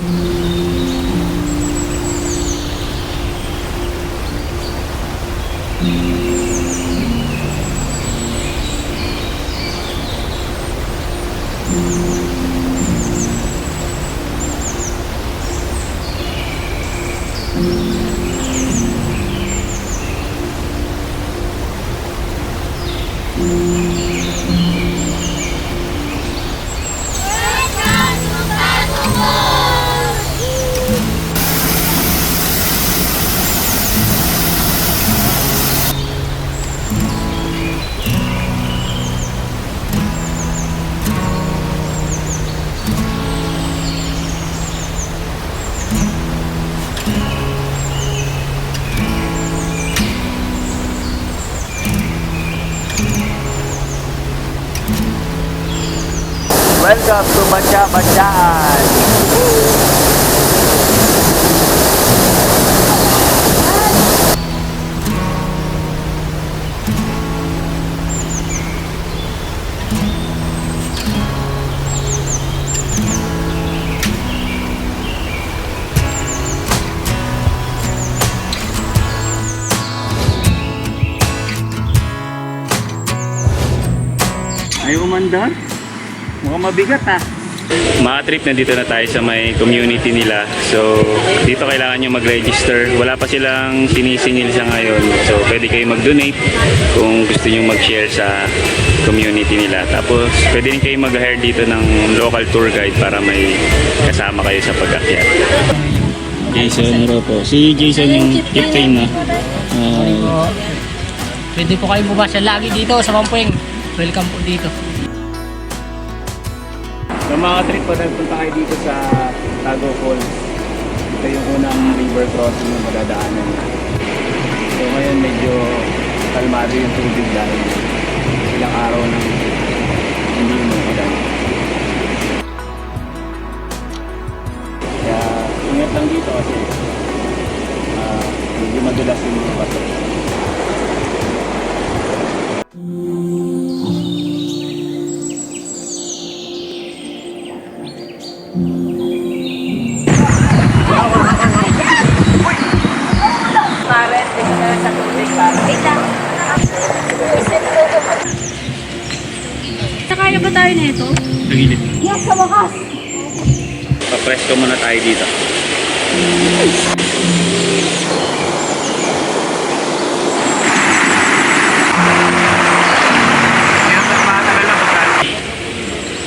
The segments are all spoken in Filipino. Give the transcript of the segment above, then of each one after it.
Mm-hmm. Welcome to Batya Batyaan. Ay, umandar? Mukhang mabigat ha. Mga trip na dito na tayo sa may community nila. So, dito kailangan nyo mag-register. Wala pa silang sinisingil sa ngayon. So, pwede kayo mag-donate kung gusto nyo mag-share sa community nila. Tapos, pwede rin kayo mag-hire dito ng local tour guide para may kasama kayo sa pag-akyat. Jason Ropo. Si Jason yung captain na. Po. Pwede po kayo bumasa lagi dito sa Mampueng. Welcome po dito. So mga trip po, nagpunta kayo dito sa Tago Falls. Ito yung unang river crossing na madadaanan na. So ngayon medyo kalmado yung tubig dahil ilang araw nang hindi mo ulan. Kaya ingat lang dito kasi ah, medyo madulas yung mga bato. Pares, tingin na sa tubig para. Wait lang. Sakaya ba tayo nito? Sa gilid. Yes, sa wakas. Papresko muna tayo dito.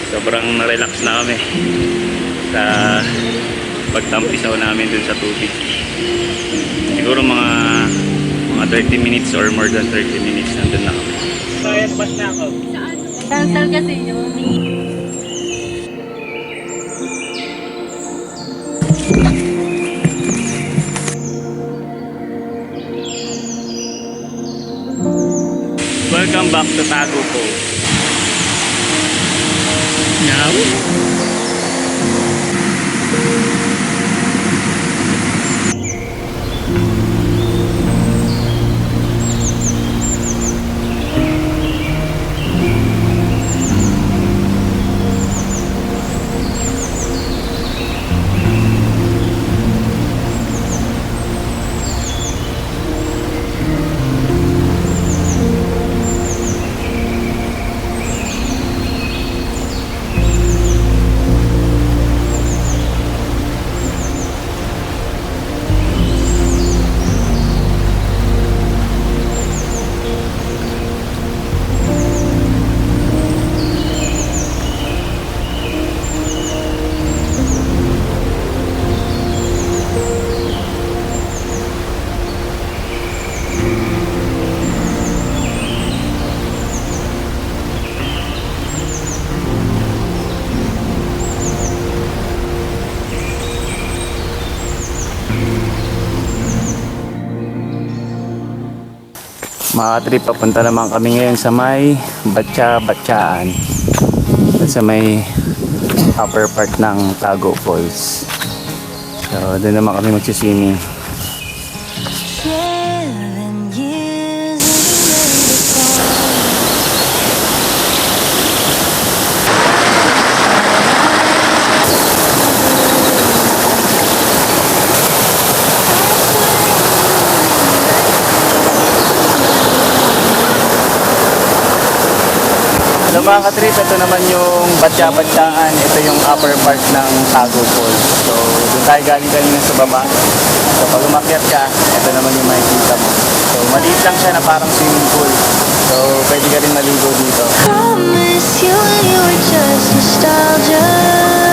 Sobrang na-relax na kami sa pagtampisaw namin dun sa tubig. Siguro mga mga 30 minutes or more than 30 minutes nandun na kami. Bas na ako. Cancel kasi yung Welcome back to Tago Falls. Now? Mga trip, papunta naman kami ngayon sa may Batya Batyaan. Sa may upper part ng Tago Falls. So, doon naman kami magsiswimming. Hello mga katrip, ito naman yung batya-batyaan. Ito yung upper part ng Tago Falls. So, doon tayo galing kanina sa baba. So, pag umakyat ka, ito naman yung makikita mo. So, maliit lang siya na parang swimming pool. So, pwede ka rin maligo dito. Promise you you were just nostalgia.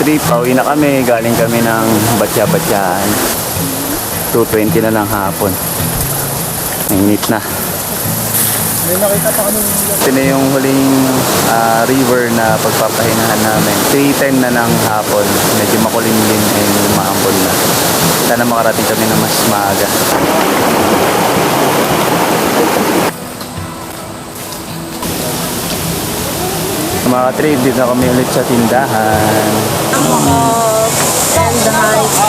Trip, pauwi na kami. Galing kami ng batya-batyaan. 2.20 na ng hapon. Mainit na. Ito na yung huling ah, river na pagpapahingahan namin. 3.10 na ng hapon. Medyo makulimlim and maambon na. Sana makarating kami na mas maaga. Mga trip, dito na kami ulit sa tindahan.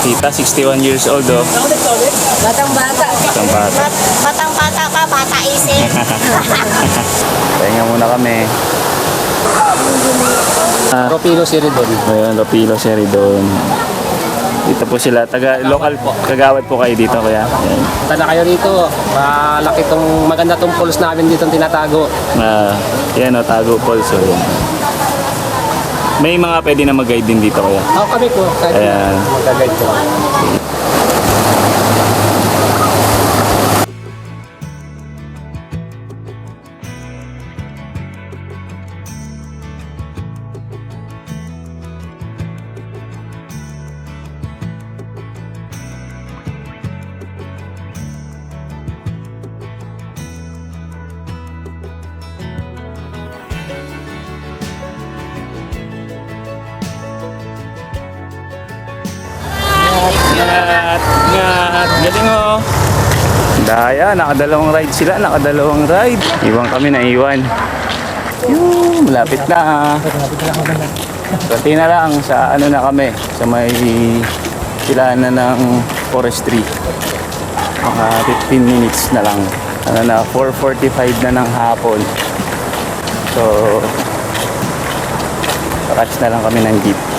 Tita, 61 years old oh. Batang bata. Batang bata. Batang bata ka, bata isip. Pahinga muna kami. Ah, Ropino Siridon. Ayun, Lopilo, Seridon. Dito po sila. Taga, local po. Kagawad po kayo dito, kuya. Ayan. Tala kayo rito. Malaki tong maganda tong pools namin dito tinatago. Ah, yan o, Tago Falls. So, yan. May mga pwede na mag-guide din dito, kuya. Ako kami po. Kahit Ayan. magka-guide po. Ngat, ngat, galing o. Daya, nakadalawang ride sila, nakadalawang ride. Iwan kami na iwan. Yung, malapit na. Kunti na lang sa ano na kami, sa may sila na ng forestry. Mga 15 minutes na lang. Ano na, 4.45 na ng hapon. So, catch na lang kami ng jeep.